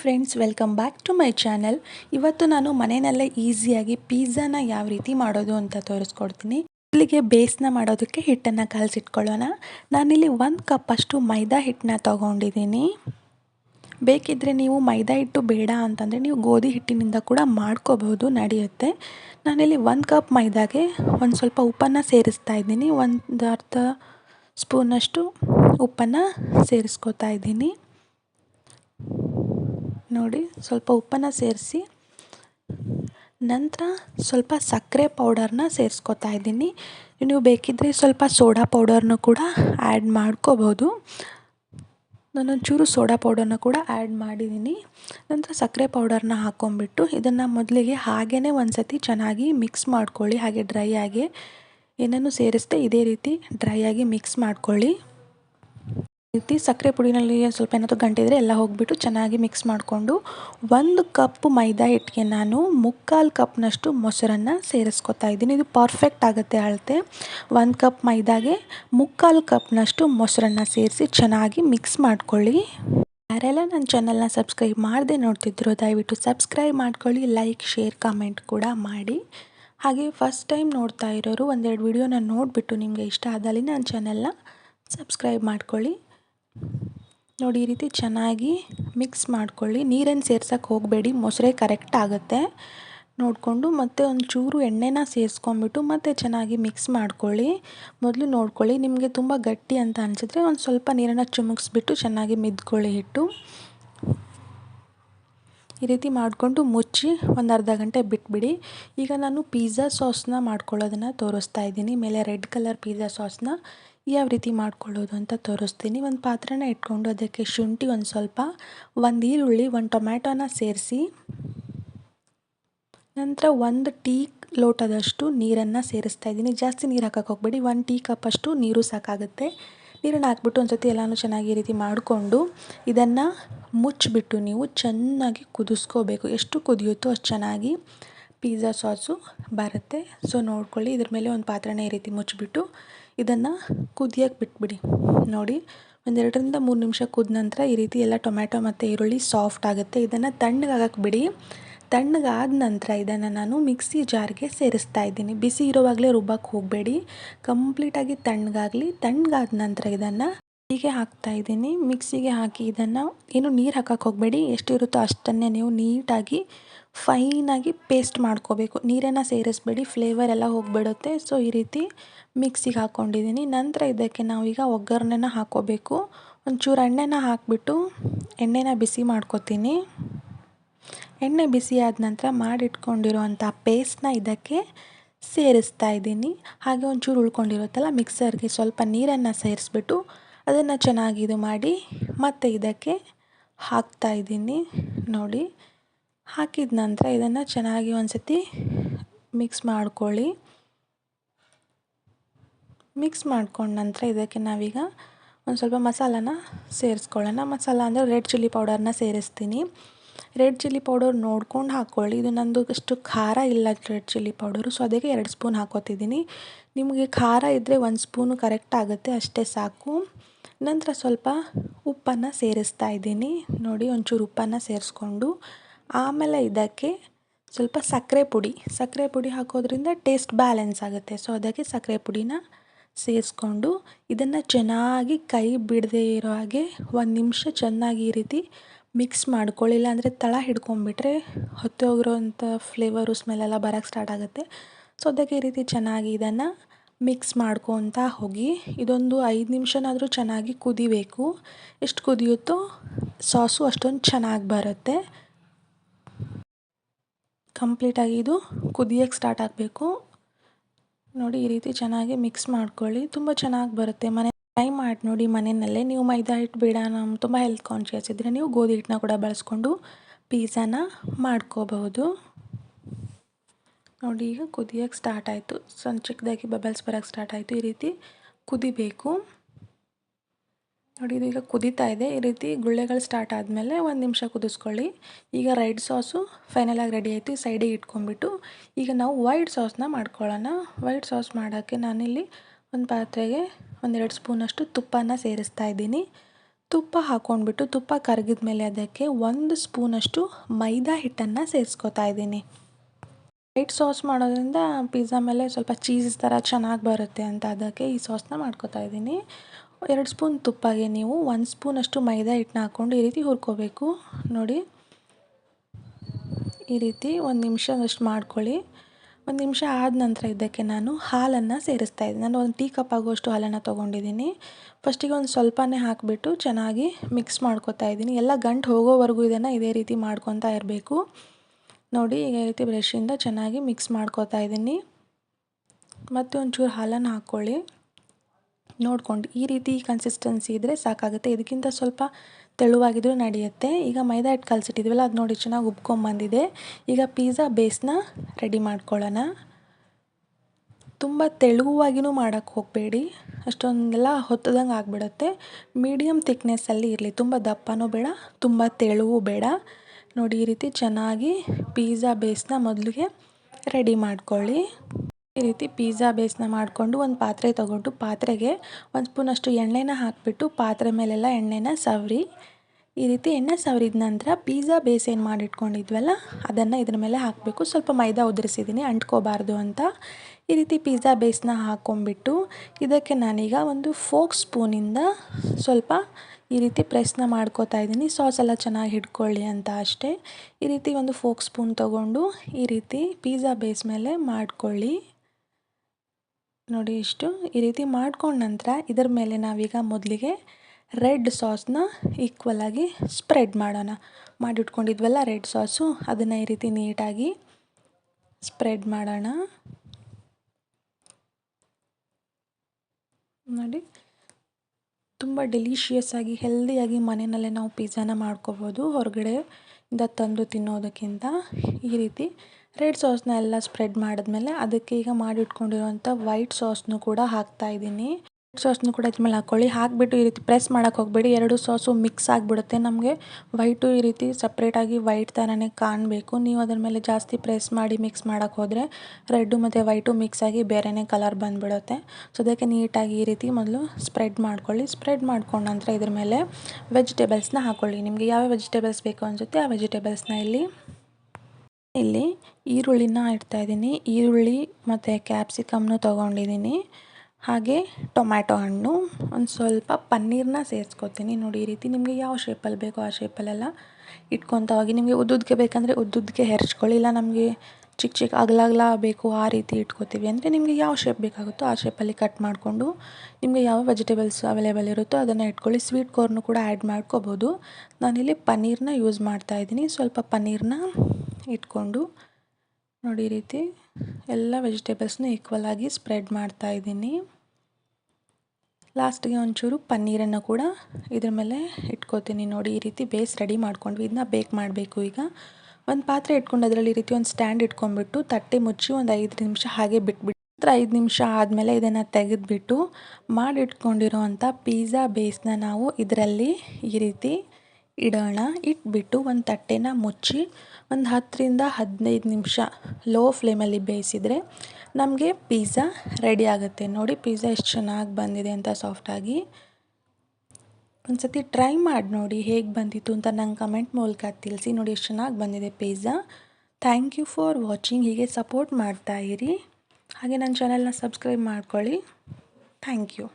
Friends welcome back to my channel ಇವತ್ತು ನಾನು ಮನೆಯಲ್ಲೇ ಈಸಿಯಾಗಿ ಪಿಜ್ಜಾನ ಯಾವ ರೀತಿ ಮಾಡೋದು ಅಂತ ತೋರಿಸ್ಕೊಡ್ತೀನಿ. ಇಲ್ಲಿಗೆ ಬೇಸ್ನ ಮಾಡೋದಕ್ಕೆ ಹಿಟ್ಟನ್ನು ಕಲಸಿಟ್ಕೊಳ್ಳೋಣ. ನಾನಿಲ್ಲಿ ಒಂದು ಕಪ್ಪಷ್ಟು ಮೈದಾ ಹಿಟ್ಟನ್ನ ತೊಗೊಂಡಿದ್ದೀನಿ. ಬೇಕಿದ್ದರೆ ನೀವು ಮೈದಾ ಹಿಟ್ಟು ಬೇಡ ಅಂತಂದರೆ ನೀವು ಗೋಧಿ ಹಿಟ್ಟಿನಿಂದ ಕೂಡ ಮಾಡ್ಕೋಬಹುದು, ನಡೆಯುತ್ತೆ. ನಾನಿಲ್ಲಿ ಒಂದು ಕಪ್ ಮೈದಾಗೆ ಒಂದು ಸ್ವಲ್ಪ ಉಪ್ಪನ್ನು ಸೇರಿಸ್ತಾ ಇದ್ದೀನಿ. ಒಂದು ಅರ್ಧ ಸ್ಪೂನಷ್ಟು ಉಪ್ಪನ್ನು ಸೇರಿಸ್ಕೋತಾ ಇದ್ದೀನಿ. ನೋಡಿ, ಸ್ವಲ್ಪ ಉಪ್ಪನ್ನು ಸೇರಿಸಿ, ನಂತರ ಸ್ವಲ್ಪ ಸಕ್ಕರೆ ಪೌಡರ್ನ ಸೇರಿಸ್ಕೊತಾ ಇದ್ದೀನಿ. ನೀವು ಬೇಕಿದ್ದರೆ ಸ್ವಲ್ಪ ಸೋಡಾ ಪೌಡರ್ನು ಕೂಡ ಆ್ಯಡ್ ಮಾಡ್ಕೋಬೋದು. ನಾನೊಂಚೂರು ಸೋಡಾ ಪೌಡರ್ನ ಕೂಡ ಆ್ಯಡ್ ಮಾಡಿದ್ದೀನಿ. ನಂತರ ಸಕ್ಕರೆ ಪೌಡರ್ನ ಹಾಕ್ಕೊಂಬಿಟ್ಟು ಇದನ್ನು ಮೊದಲಿಗೆ ಹಾಗೇ ಒಂದು ಸತಿ ಚೆನ್ನಾಗಿ ಮಿಕ್ಸ್ ಮಾಡ್ಕೊಳ್ಳಿ, ಹಾಗೆ ಡ್ರೈ ಆಗಿ. ಏನನ್ನು ಸೇರಿಸ್ದೆ ಇದೇ ರೀತಿ ಡ್ರೈ ಆಗಿ ಮಿಕ್ಸ್ ಮಾಡ್ಕೊಳ್ಳಿ. ರೀತಿ ಸಕ್ಕರೆ ಪುಡಿನಲ್ಲಿ ಸ್ವಲ್ಪ ಏನಾದರೂ ಗಂಟಿದ್ರೆ ಎಲ್ಲ ಹೋಗಿಬಿಟ್ಟು ಚೆನ್ನಾಗಿ ಮಿಕ್ಸ್ ಮಾಡಿಕೊಂಡು ಒಂದು ಕಪ್ ಮೈದಾ ಹಿಟ್ಟಿಗೆ ನಾನು ಮುಕ್ಕಾಲು ಕಪ್ನಷ್ಟು ಮೊಸರನ್ನು ಸೇರಿಸ್ಕೊತಾ ಇದ್ದೀನಿ. ಇದು ಪರ್ಫೆಕ್ಟ್ ಆಗುತ್ತೆ ಅಳತೆ. ಒಂದು ಕಪ್ ಮೈದಾಗೆ ಮುಕ್ಕಾಲು ಕಪ್ನಷ್ಟು ಮೊಸರನ್ನು ಸೇರಿಸಿ ಚೆನ್ನಾಗಿ ಮಿಕ್ಸ್ ಮಾಡ್ಕೊಳ್ಳಿ. ಯಾರೆಲ್ಲ ನನ್ನ ಚಾನಲ್ನ ಸಬ್ಸ್ಕ್ರೈಬ್ ಮಾಡದೆ ನೋಡ್ತಿದ್ರು ದಯವಿಟ್ಟು ಸಬ್ಸ್ಕ್ರೈಬ್ ಮಾಡ್ಕೊಳ್ಳಿ ಲೈಕ್ ಶೇರ್ ಕಮೆಂಟ್ ಕೂಡ ಮಾಡಿ. ಹಾಗೆ ಫಸ್ಟ್ ಟೈಮ್ ನೋಡ್ತಾ ಇರೋರು ಒಂದೆರಡು ವಿಡಿಯೋನ ನೋಡಿಬಿಟ್ಟು ನಿಮಗೆ ಇಷ್ಟ ಆದಲ್ಲಿ ನನ್ನ ಚಾನಲ್ನ ಸಬ್ಸ್ಕ್ರೈಬ್ ಮಾಡ್ಕೊಳ್ಳಿ. ನೋಡಿ, ಈ ರೀತಿ ಚೆನ್ನಾಗಿ ಮಿಕ್ಸ್ ಮಾಡ್ಕೊಳ್ಳಿ. ನೀರನ್ನು ಸೇರ್ಸೋಕ್ಕೆ ಹೋಗಬೇಡಿ. ಮೊಸರೆ ಕರೆಕ್ಟ್ ಆಗುತ್ತೆ. ನೋಡಿಕೊಂಡು ಮತ್ತು ಒಂಚೂರು ಎಣ್ಣೆನ ಸೇರಿಸ್ಕೊಂಬಿಟ್ಟು ಮತ್ತೆ ಚೆನ್ನಾಗಿ ಮಿಕ್ಸ್ ಮಾಡ್ಕೊಳ್ಳಿ. ಮೊದಲು ನೋಡ್ಕೊಳ್ಳಿ, ನಿಮಗೆ ತುಂಬ ಗಟ್ಟಿ ಅಂತ ಅನಿಸಿದ್ರೆ ಒಂದು ಸ್ವಲ್ಪ ನೀರನ್ನು ಚುಮುಕ್ಸ್ಬಿಟ್ಟು ಚೆನ್ನಾಗಿ ಮಿದ್ಕೊಳ್ಳಿ ಹಿಟ್ಟು. ಈ ರೀತಿ ಮಾಡಿಕೊಂಡು ಮುಚ್ಚಿ ಒಂದು ಅರ್ಧ ಗಂಟೆ ಬಿಟ್ಬಿಡಿ. ಈಗ ನಾನು ಪಿಜ್ಜಾ ಸಾಸ್ನ ಮಾಡ್ಕೊಳ್ಳೋದನ್ನು ತೋರಿಸ್ತಾ ಇದ್ದೀನಿ. ಮೇಲೆ ರೆಡ್ ಕಲರ್ ಪಿಜ್ಜಾ ಸಾಸ್ನ ಯಾವ ರೀತಿ ಮಾಡ್ಕೊಳ್ಳೋದು ಅಂತ ತೋರಿಸ್ತೀನಿ. ಒಂದು ಪಾತ್ರೆನ ಇಟ್ಕೊಂಡು ಅದಕ್ಕೆ ಶುಂಠಿ ಒಂದು ಸ್ವಲ್ಪ, ಒಂದು ಈರುಳ್ಳಿ, ಒಂದು ಟೊಮ್ಯಾಟೋನ ಸೇರಿಸಿ, ನಂತರ ಒಂದು ಟೀ ಲೋಟದಷ್ಟು ನೀರನ್ನು ಸೇರಿಸ್ತಾ ಇದ್ದೀನಿ. ಜಾಸ್ತಿ ನೀರು ಹಾಕಕ್ಕೆ ಹೋಗಬೇಡಿ. ಒಂದು ಟೀ ಕಪ್ಪಷ್ಟು ನೀರು ಸಾಕಾಗುತ್ತೆ. ನೀರನ್ನು ಹಾಕ್ಬಿಟ್ಟು ಒಂದು ಸತಿ ಎಲ್ಲನೂ ಚೆನ್ನಾಗಿ ರೀತಿ ಮಾಡಿಕೊಂಡು ಇದನ್ನು ಮುಚ್ಚಿಬಿಟ್ಟು ನೀವು ಚೆನ್ನಾಗಿ ಕುದಿಸ್ಕೋಬೇಕು. ಎಷ್ಟು ಕುದಿಯುತ್ತೋ ಅಷ್ಟು ಚೆನ್ನಾಗಿ ಪಿಜ್ಜಾ ಸಾಸು ಬರುತ್ತೆ. ಸೊ ನೋಡ್ಕೊಳ್ಳಿ. ಇದ್ರ ಮೇಲೆ ಒಂದು ಪಾತ್ರೆನ ಈ ರೀತಿ ಮುಚ್ಚಿಬಿಟ್ಟು ಇದನ್ನು ಕುದಿಯೋಕೆ ಬಿಟ್ಬಿಡಿ. ನೋಡಿ ಒಂದೆರಡರಿಂದ ಮೂರು ನಿಮಿಷ ಕುದ ನಂತರ ಈ ರೀತಿ ಎಲ್ಲ ಟೊಮ್ಯಾಟೊ ಮತ್ತು ಈರುಳ್ಳಿ ಸಾಫ್ಟ್ ಆಗುತ್ತೆ. ಇದನ್ನು ತಣ್ಣಗಾಗಕ್ಕೆ ಬಿಡಿ. ತಣ್ಣಗಾದ ನಂತರ ಇದನ್ನು ನಾನು ಮಿಕ್ಸಿ ಜಾರ್ಗೆ ಸೇರಿಸ್ತಾ ಇದ್ದೀನಿ. ಬಿಸಿ ಇರುವಾಗಲೇ ರುಬ್ಬಕ್ಕೆ ಹೋಗಬೇಡಿ. ಕಂಪ್ಲೀಟಾಗಿ ತಣ್ಣಗಾಗಲಿ. ತಣ್ಣಗಾದ ನಂತರ ಇದನ್ನು ಹೀಗೆ ಹಾಕ್ತಾ ಇದ್ದೀನಿ. ಮಿಕ್ಸಿಗೆ ಹಾಕಿ ಇದನ್ನು ಏನು ನೀರು ಹಾಕಕ್ಕೆ ಹೋಗಬೇಡಿ. ಎಷ್ಟಿರುತ್ತೋ ಅಷ್ಟನ್ನೇ ನೀವು ನೀಟಾಗಿ ಫೈನಾಗಿ ಪೇಸ್ಟ್ ಮಾಡ್ಕೋಬೇಕು. ನೀರನ್ನು ಸೇರಿಸ್ಬೇಡಿ ಫ್ಲೇವರ್ ಎಲ್ಲ ಹೋಗಿಬಿಡುತ್ತೆ. ಸೊ ಈ ರೀತಿ ಮಿಕ್ಸಿಗೆ ಹಾಕ್ಕೊಂಡಿದ್ದೀನಿ ನಂತರ ಇದಕ್ಕೆ ನಾವೀಗ ಒಗ್ಗರಣೆನ ಹಾಕ್ಕೋಬೇಕು ಒಂಚೂರು ಎಣ್ಣೆನ ಹಾಕಿಬಿಟ್ಟು ಎಣ್ಣೆನ ಬಿಸಿ ಮಾಡ್ಕೋತೀನಿ. ಎಣ್ಣೆ ಬಿಸಿಯಾದ ನಂತರ ಮಾಡಿಟ್ಕೊಂಡಿರುವಂಥ ಪೇಸ್ಟ್ನ ಇದಕ್ಕೆ ಸೇರಿಸ್ತಾ ಇದ್ದೀನಿ. ಹಾಗೆ ಒಂಚೂರು ಉಳ್ಕೊಂಡಿರುತ್ತಲ್ಲ ಮಿಕ್ಸರ್ಗೆ ಸ್ವಲ್ಪ ನೀರನ್ನು ಸೇರಿಸ್ಬಿಟ್ಟು ಅದನ್ನು ಚೆನ್ನಾಗಿ ಇದು ಮಾಡಿ ಮತ್ತೆ ಇದಕ್ಕೆ ಹಾಕ್ತಾ ಇದ್ದೀನಿ. ನೋಡಿ ಹಾಕಿದ ನಂತರ ಇದನ್ನು ಚೆನ್ನಾಗಿ ಒಂದು ಸತಿ ಮಿಕ್ಸ್ ಮಾಡ್ಕೊಳ್ಳಿ. ಮಿಕ್ಸ್ ಮಾಡ್ಕೊಂಡ ನಂತರ ಇದಕ್ಕೆ ನಾವೀಗ ಒಂದು ಸ್ವಲ್ಪ ಮಸಾಲಾನ ಸೇರಿಸ್ಕೊಳ್ಳೋಣ. ಮಸಾಲ ಅಂದರೆ ರೆಡ್ ಚಿಲ್ಲಿ ಪೌಡರ್ನ ಸೇರಿಸ್ತೀನಿ. ರೆಡ್ ಚಿಲ್ಲಿ ಪೌಡರ್ ನೋಡ್ಕೊಂಡು ಹಾಕ್ಕೊಳ್ಳಿ ಇದು ನಂದು ಅಷ್ಟು ಖಾರ ಇಲ್ಲ ರೆಡ್ ಚಿಲ್ಲಿ ಪೌಡರು ಸೊ ಅದಕ್ಕೆ ಎರಡು ಸ್ಪೂನ್ ಹಾಕೋತಿದ್ದೀನಿ. ನಿಮಗೆ ಖಾರ ಇದ್ದರೆ ಒಂದು ಸ್ಪೂನು ಕರೆಕ್ಟ್ ಆಗುತ್ತೆ, ಅಷ್ಟೇ ಸಾಕು. ನಂತರ ಸ್ವಲ್ಪ ಉಪ್ಪನ್ನು ಸೇರಿಸ್ತಾ ಇದ್ದೀನಿ. ನೋಡಿ, ಒಂಚೂರು ಉಪ್ಪನ್ನು ಸೇರಿಸ್ಕೊಂಡು. ಆಮೇಲೆ ಇದಕ್ಕೆ ಸ್ವಲ್ಪ ಸಕ್ಕರೆ ಪುಡಿ. ಸಕ್ಕರೆ ಪುಡಿ ಹಾಕೋದ್ರಿಂದ ಟೇಸ್ಟ್ ಬ್ಯಾಲೆನ್ಸ್ ಆಗುತ್ತೆ. ಸೊ ಅದಕ್ಕೆ ಸಕ್ಕರೆ ಪುಡಿನ ಸೇರಿಸ್ಕೊಂಡು ಇದನ್ನು ಚೆನ್ನಾಗಿ ಕೈ ಬಿಡದೇ ಇರೋ ಹಾಗೆ ಒಂದು ನಿಮಿಷ ಚೆನ್ನಾಗಿ ಈ ರೀತಿ ಮಿಕ್ಸ್ ಮಾಡ್ಕೊಳ್ಳಿ. ಅಂದರೆ ತಳ ಹಿಡ್ಕೊಂಡ್ಬಿಟ್ರೆ ಹೊತ್ತೆ ಹೋಗಿರೋವಂಥ ಫ್ಲೇವರು ಸ್ಮೆಲ್ಲೆಲ್ಲ ಬರೋಕ್ಕೆ ಸ್ಟಾರ್ಟ್ ಆಗುತ್ತೆ. ಸೊ ಅದಕ್ಕೆ ಈ ರೀತಿ ಚೆನ್ನಾಗಿ ಇದನ್ನು ಮಿಕ್ಸ್ ಮಾಡ್ಕೊತಾ ಹೋಗಿ ಇದೊಂದು ಐದು ನಿಮಿಷನಾದರೂ ಚೆನ್ನಾಗಿ ಕುದಿಬೇಕು. ಎಷ್ಟು ಕುದಿಯುತ್ತೋ ಸಾಸು ಅಷ್ಟೊಂದು ಚೆನ್ನಾಗಿ ಬರುತ್ತೆ. ಕಂಪ್ಲೀಟಾಗಿ ಇದು ಕುದಿಯೋಕ್ಕೆ ಸ್ಟಾರ್ಟ್ ಆಗಬೇಕು. ನೋಡಿ, ಈ ರೀತಿ ಚೆನ್ನಾಗಿ ಮಿಕ್ಸ್ ಮಾಡ್ಕೊಳ್ಳಿ. ತುಂಬ ಚೆನ್ನಾಗಿ ಬರುತ್ತೆ. ಮನೆ ಟ್ರೈ ಮಾಡಿ ನೋಡಿ ಮನೆಯಲ್ಲೇ. ನೀವು ಮೈದಾ ಹಿಟ್ಟು, ಬೇಡ, ನಮ್ಮ ತುಂಬ ಹೆಲ್ತ್ ಕಾನ್ಷಿಯಸ್ ಇದ್ದರೆ ನೀವು ಗೋಧಿ ಹಿಟ್ಟನ್ನ ಕೂಡ ಬಳಸ್ಕೊಂಡು ಪಿಜ್ಜಾನ ಮಾಡ್ಕೋಬಹುದು. ನೋಡಿ, ಈಗ ಕುದಿಯೋಕ್ಕೆ ಸ್ಟಾರ್ಟ್ ಆಯಿತು. ಸಣ್ಣ ಚಿಕ್ಕದಾಗಿ ಬಬಲ್ಸ್ ಬರೋಕ್ಕೆ ಸ್ಟಾರ್ಟ್ ಆಯಿತು. ಈ ರೀತಿ ಕುದಿಬೇಕು. ನೋಡಿ, ಇದು ಈಗ ಕುದೀತಾ ಇದೆ. ಈ ರೀತಿ ಗುಳ್ಳೆಗಳು ಸ್ಟಾರ್ಟ್ ಆದಮೇಲೆ ಒಂದು ನಿಮಿಷ ಕುದಿಸ್ಕೊಳ್ಳಿ. ಈಗ ರೈಡ್ ಸಾಸು ಫೈನಲಾಗಿ ರೆಡಿ ಆಯಿತು. ಸೈಡಿಗೆ ಇಟ್ಕೊಂಡ್ಬಿಟ್ಟು ಈಗ ನಾವು ವೈಟ್ ಸಾಸ್ನ ಮಾಡ್ಕೊಳ್ಳೋಣ. ವೈಟ್ ಸಾಸ್ ಮಾಡೋಕ್ಕೆ ನಾನಿಲ್ಲಿ ಒಂದು ಪಾತ್ರೆಗೆ ಒಂದೆರಡು ಸ್ಪೂನಷ್ಟು ತುಪ್ಪನ ಸೇರಿಸ್ತಾ ಇದ್ದೀನಿ. ತುಪ್ಪ ಹಾಕ್ಕೊಂಡ್ಬಿಟ್ಟು ತುಪ್ಪ ಕರಗಿದ ಮೇಲೆ ಅದಕ್ಕೆ ಒಂದು ಸ್ಪೂನಷ್ಟು ಮೈದಾ ಹಿಟ್ಟನ್ನು ಸೇರಿಸ್ಕೊತಾ ಇದ್ದೀನಿ. ವೈಟ್ ಸಾಸ್ ಮಾಡೋದ್ರಿಂದ ಪಿಜ್ಜಾ ಮೇಲೆ ಸ್ವಲ್ಪ ಚೀಸ್ ಥರ ಚೆನ್ನಾಗಿ ಬರುತ್ತೆ ಅಂತ ಅದಕ್ಕೆ ಈ ಸಾಸ್ನ ಮಾಡ್ಕೊತಾ ಇದ್ದೀನಿ. ಎರಡು ಸ್ಪೂನ್ ತುಪ್ಪಗೆ ನೀವು ಒಂದು ಸ್ಪೂನಷ್ಟು ಮೈದಾ ಹಿಟ್ಟನ್ನ ಹಾಕ್ಕೊಂಡು ಈ ರೀತಿ ಹುರ್ಕೋಬೇಕು. ನೋಡಿ. ಈ ರೀತಿ ಒಂದು ನಿಮಿಷದಷ್ಟು ಮಾಡ್ಕೊಳ್ಳಿ. ಒಂದು ನಿಮಿಷ ಆದ ನಂತರ ಇದಕ್ಕೆ ನಾನು ಹಾಲನ್ನು ಸೇರಿಸ್ತಾ ಇದ್ದೀನಿ. ನಾನು ಒಂದು ಟೀ ಕಪ್ ಆಗುವಷ್ಟು ಹಾಲನ್ನು ತೊಗೊಂಡಿದ್ದೀನಿ. ಫಸ್ಟಿಗೆ ಒಂದು ಸ್ವಲ್ಪನೇ ಹಾಕಿಬಿಟ್ಟು ಚೆನ್ನಾಗಿ ಮಿಕ್ಸ್ ಮಾಡ್ಕೊತಾ ಇದ್ದೀನಿ. ಎಲ್ಲ ಗಂಟು ಹೋಗೋವರೆಗೂ ಇದನ್ನು ಇದೇ ರೀತಿ ಮಾಡ್ಕೊತಾ ಇರಬೇಕು. ನೋಡಿ ಈ ರೀತಿ ಬ್ರಷಿಂದ ಚೆನ್ನಾಗಿ ಮಿಕ್ಸ್ ಮಾಡ್ಕೊತಾ ಇದ್ದೀನಿ. ಮತ್ತು ಒಂಚೂರು ಹಾಲನ್ನು ಹಾಕ್ಕೊಳ್ಳಿ. ನೋಡ್ಕೊಂಡು ಈ ರೀತಿ ಕನ್ಸಿಸ್ಟೆನ್ಸಿ ಇದ್ದರೆ ಸಾಕಾಗುತ್ತೆ. ಇದಕ್ಕಿಂತ ಸ್ವಲ್ಪ ತೆಳುವಾಗಿದ್ರೂ ನಡೆಯುತ್ತೆ. ಈಗ ಮೈದಾ ಹಿಟ್ಟು ಕಲಸಿಟ್ಟಿದ್ವಲ್ಲ, ಅದು ನೋಡಿ ಚೆನ್ನಾಗಿ ಉಬ್ಕೊಂಬಂದಿದೆ. ಈಗ ಪಿಜ್ಜಾ ಬೇಸ್ನ ರೆಡಿ ಮಾಡ್ಕೊಳ್ಳೋಣ. ತುಂಬ ತೆಳುವಾಗಿನೂ ಮಾಡೋಕ್ಕೆ ಹೋಗಬೇಡಿ. ಅಷ್ಟೊಂದೆಲ್ಲ ಹೊತ್ತದಂಗೆ ಆಗಿಬಿಡುತ್ತೆ. ಮೀಡಿಯಮ್ ತಿಕ್ನೆಸ್ಸಲ್ಲಿ ಇರಲಿ. ತುಂಬ ದಪ್ಪನೂ ಬೇಡ, ತುಂಬ ತೆಳುವೂ ಬೇಡ. ನೋಡಿ ಈ ರೀತಿ ಚೆನ್ನಾಗಿ ಪಿಜ್ಜಾ ಬೇಸ್ನ ಮೊದಲಿಗೆ ರೆಡಿ ಮಾಡ್ಕೊಳ್ಳಿ. ಈ ರೀತಿ ಪಿಜ್ಜಾ ಬೇಸ್ನ ಮಾಡಿಕೊಂಡು ಒಂದು ಪಾತ್ರೆ ತೊಗೊಂಡು ಪಾತ್ರೆಗೆ ಒಂದು ಸ್ಪೂನಷ್ಟು ಎಣ್ಣೆನ ಹಾಕಿಬಿಟ್ಟು ಪಾತ್ರೆ ಮೇಲೆಲ್ಲ ಎಣ್ಣೆನ ಸವರಿ. ಈ ರೀತಿ ಎಣ್ಣೆ ಸವರಿದ ನಂತರ ಪಿಜ್ಜಾ ಬೇಸ್ ಏನು ಮಾಡಿಟ್ಕೊಂಡಿದ್ವಲ್ಲ, ಅದನ್ನು ಇದ್ರ ಮೇಲೆ ಹಾಕಬೇಕು. ಸ್ವಲ್ಪ ಮೈದಾ ಉದುರಿಸಿದ್ದೀನಿ ಅಂಟ್ಕೋಬಾರ್ದು ಅಂತ. ಈ ರೀತಿ ಪಿಜ್ಜಾ ಬೇಸ್ನ ಹಾಕ್ಕೊಂಬಿಟ್ಟು ಇದಕ್ಕೆ ನಾನೀಗ ಒಂದು ಫೋಕ್ ಸ್ಪೂನಿಂದ ಸ್ವಲ್ಪ ಈ ರೀತಿ ಪ್ರೆಸ್ನ ಮಾಡ್ಕೋತಾ ಇದ್ದೀನಿ ಸಾಸ್ ಎಲ್ಲ ಚೆನ್ನಾಗಿ ಹಿಡ್ಕೊಳ್ಳಿ ಅಂತ ಅಷ್ಟೇ. ಈ ರೀತಿ ಒಂದು ಫೋಕ್ ಸ್ಪೂನ್ ತೊಗೊಂಡು ಈ ರೀತಿ ಪಿಜ್ಜಾ ಬೇಸ್ ಮೇಲೆ ಮಾಡ್ಕೊಳ್ಳಿ. ನೋಡಿ ಇಷ್ಟು. ಈ ರೀತಿ ಮಾಡ್ಕೊಂಡ ನಂತರ ಇದರ ಮೇಲೆ ನಾವೀಗ ಮೊದಲಿಗೆ ರೆಡ್ ಸಾಸ್ನ ಈಕ್ವಲಾಗಿ ಸ್ಪ್ರೆಡ್ ಮಾಡೋಣ. ಮಾಡಿಟ್ಕೊಂಡಿದ್ವಲ್ಲ ರೆಡ್ ಸಾಸು, ಅದನ್ನು ಈ ರೀತಿ ನೀಟಾಗಿ ಸ್ಪ್ರೆಡ್ ಮಾಡೋಣ. ನೋಡಿ, ತುಂಬ ಡೆಲಿಷಿಯಸ್ ಆಗಿ ಹೆಲ್ದಿಯಾಗಿ ಮನೆಯಲ್ಲೇ ನಾವು ಪಿಜ್ಜಾನ ಮಾಡ್ಕೋಬೋದು. ಹೊರಗಡೆ ಇಂದ ತಂದು ತಿನ್ನೋದಕ್ಕಿಂತ ಈ ರೀತಿ ರೆಡ್ ಸಾಸ್ನ ಎಲ್ಲ ಸ್ಪ್ರೆಡ್ ಮಾಡಿದ್ಮೇಲೆ ಅದಕ್ಕೆ ಈಗ ಮಾಡಿಟ್ಕೊಂಡಿರುವಂಥ ವೈಟ್ ಸಾಸ್ನು ಕೂಡ ಹಾಕ್ತಾ ಇದ್ದೀನಿ. ವೈಟ್ ಸಾಸ್ನು ಕೂಡ ಇದ್ಮೇಲೆ ಹಾಕ್ಕೊಳ್ಳಿ. ಹಾಕಿಬಿಟ್ಟು ಈ ರೀತಿ ಪ್ರೆಸ್ ಮಾಡೋಕ್ಕೆ ಹೋಗಬೇಡಿ. ಎರಡು ಸಾಸು ಮಿಕ್ಸ್ ಆಗಿಬಿಡುತ್ತೆ. ನಮಗೆ ವೈಟು ಈ ರೀತಿ ಸಪ್ರೇಟಾಗಿ ವೈಟ್ ಥರನೇ ಕಾಣಬೇಕು. ನೀವು ಅದ್ರ ಮೇಲೆ ಜಾಸ್ತಿ ಪ್ರೆಸ್ ಮಾಡಿ ಮಿಕ್ಸ್ ಮಾಡೋಕ್ಕೆ ಹೋದರೆ ರೆಡ್ಡು ಮತ್ತು ವೈಟು ಮಿಕ್ಸ್ ಆಗಿ ಬೇರೆಯೇ ಕಲರ್ ಬಂದುಬಿಡುತ್ತೆ. ಸೊ ಅದಕ್ಕೆ ನೀಟಾಗಿ ಈ ರೀತಿ ಮೊದಲು ಸ್ಪ್ರೆಡ್ ಮಾಡ್ಕೊಳ್ಳಿ. ಸ್ಪ್ರೆಡ್ ಮಾಡ್ಕೊಂಡ ನಂತರ ಇದ್ರ ಮೇಲೆ ವೆಜಿಟೇಬಲ್ಸ್ನ ಹಾಕ್ಕೊಳ್ಳಿ. ನಿಮಗೆ ಯಾವ ವೆಜಿಟೇಬಲ್ಸ್ ಬೇಕು ಅನಿಸುತ್ತೆ ಆ ವೆಜಿಟೇಬಲ್ಸ್ನ ಇಲ್ಲಿ ಇಲ್ಲಿ ಈರುಳ್ಳಿನ ಇಡ್ತಾಯಿದ್ದೀನಿ. ಈರುಳ್ಳಿ ಮತ್ತು ಕ್ಯಾಪ್ಸಿಕಮ್ನು ತೊಗೊಂಡಿದ್ದೀನಿ. ಹಾಗೆ ಟೊಮ್ಯಾಟೊ ಹಣ್ಣು. ಒಂದು ಸ್ವಲ್ಪ ಪನ್ನೀರನ್ನ ಸೇರಿಸ್ಕೊತೀನಿ. ನೋಡಿ ಈ ರೀತಿ ನಿಮಗೆ ಯಾವ ಶೇಪಲ್ಲಿ ಬೇಕೋ ಆ ಶೇಪಲ್ಲೆಲ್ಲ ಇಟ್ಕೊತ ಹೋಗಿ ನಿಮಗೆ ಉದ್ದುದ್ಕೆ ಬೇಕಂದರೆ ಉದ್ದುದ್ಕೆ ಹೆರ್ಚ್ಕೊಳ್ಳಿ. ಇಲ್ಲ ನಮಗೆ ಚಿಕ್ಕ ಚಿಕ್ಕ ಅಗಲ ಬೇಕು ಆ ರೀತಿ ಇಟ್ಕೋತೀವಿ. ಅಂದರೆ ನಿಮಗೆ ಯಾವ ಶೇಪ್ ಬೇಕಾಗುತ್ತೋ ಆ ಶೇಪಲ್ಲಿ ಕಟ್ ಮಾಡಿಕೊಂಡು ನಿಮಗೆ ಯಾವ ವೆಜಿಟೇಬಲ್ಸ್ ಅವೈಲೇಬಲ್ ಇರುತ್ತೋ ಅದನ್ನು ಇಟ್ಕೊಳ್ಳಿ. ಸ್ವೀಟ್ ಕಾರ್ನು ಕೂಡ ಆ್ಯಡ್ ಮಾಡ್ಕೋಬೋದು. ನಾನಿಲ್ಲಿ ಪನ್ನೀರನ್ನ ಯೂಸ್ ಮಾಡ್ತಾಯಿದ್ದೀನಿ. ಸ್ವಲ್ಪ ಪನ್ನೀರನ್ನ ಇಟ್ಕೊಂಡು ನೋಡಿ ಈ ರೀತಿ ಎಲ್ಲ ವೆಜಿಟೇಬಲ್ಸ್ನ ಈಕ್ವಲಾಗಿ ಸ್ಪ್ರೆಡ್ ಮಾಡ್ತಾ ಇದ್ದೀನಿ. ಲಾಸ್ಟ್ಗೆ ಒಂಚೂರು ಪನ್ನೀರನ್ನು ಕೂಡ ಇದ್ರ ಮೇಲೆ ಇಟ್ಕೋತೀನಿ ನೋಡಿ ಈ ರೀತಿ ಬೇಸ್ ರೆಡಿ ಮಾಡ್ಕೊಂಡ್ವಿ ಇದನ್ನ ಬೇಕ್ ಮಾಡಬೇಕು ಈಗ. ಒಂದು ಪಾತ್ರೆ ಇಟ್ಕೊಂಡು ಅದರಲ್ಲಿ ಈ ರೀತಿ ಒಂದು ಸ್ಟ್ಯಾಂಡ್ ಇಟ್ಕೊಂಡ್ಬಿಟ್ಟು ತಟ್ಟೆ ಮುಚ್ಚಿ ಒಂದು ಐದು ನಿಮಿಷ ಹಾಗೆ ಬಿಟ್ಬಿಟ್ಟು ಹತ್ರ ಐದು ನಿಮಿಷ ಆದಮೇಲೆ ಇದನ್ನು ತೆಗೆದುಬಿಟ್ಟು ಮಾಡಿಟ್ಕೊಂಡಿರೋ ಅಂಥ ಪಿಜ್ಜಾ ಬೇಸ್ನ ನಾವು ಇದರಲ್ಲಿ ಈ ರೀತಿ ಇಡೋಣ. ಇಟ್ಬಿಟ್ಟು ಒಂದು ತಟ್ಟೆನ ಮುಚ್ಚಿ ಒಂದು ಹತ್ತರಿಂದ ಹದಿನೈದು ನಿಮಿಷ ಲೋ ಫ್ಲೇಮಲ್ಲಿ ಬೇಯಿಸಿದರೆ ನಮಗೆ ಪಿಜ್ಜಾ ರೆಡಿ ಆಗುತ್ತೆ. ನೋಡಿ ಪಿಜ್ಜಾ ಎಷ್ಟು ಚೆನ್ನಾಗಿ ಬಂದಿದೆ ಅಂತ ಸಾಫ್ಟಾಗಿ ಒಂದು ಸತಿ ಟ್ರೈ ಮಾಡಿ ನೋಡಿ ಹೇಗೆ ಬಂದಿತ್ತು ಅಂತ ನಂಗೆ ಕಮೆಂಟ್ ಮೂಲಕ ತಿಳಿಸಿ. ನೋಡಿ, ಎಷ್ಟು ಚೆನ್ನಾಗಿ ಬಂದಿದೆ pizza thank you for watching ಹೀಗೆ ಸಪೋರ್ಟ್ ಮಾಡ್ತಾ ಇರಿ. ಹಾಗೆ ನನ್ನ ಚಾನಲ್ನ ಸಬ್ಸ್ಕ್ರೈಬ್ ಮಾಡ್ಕೊಳ್ಳಿ. Thank you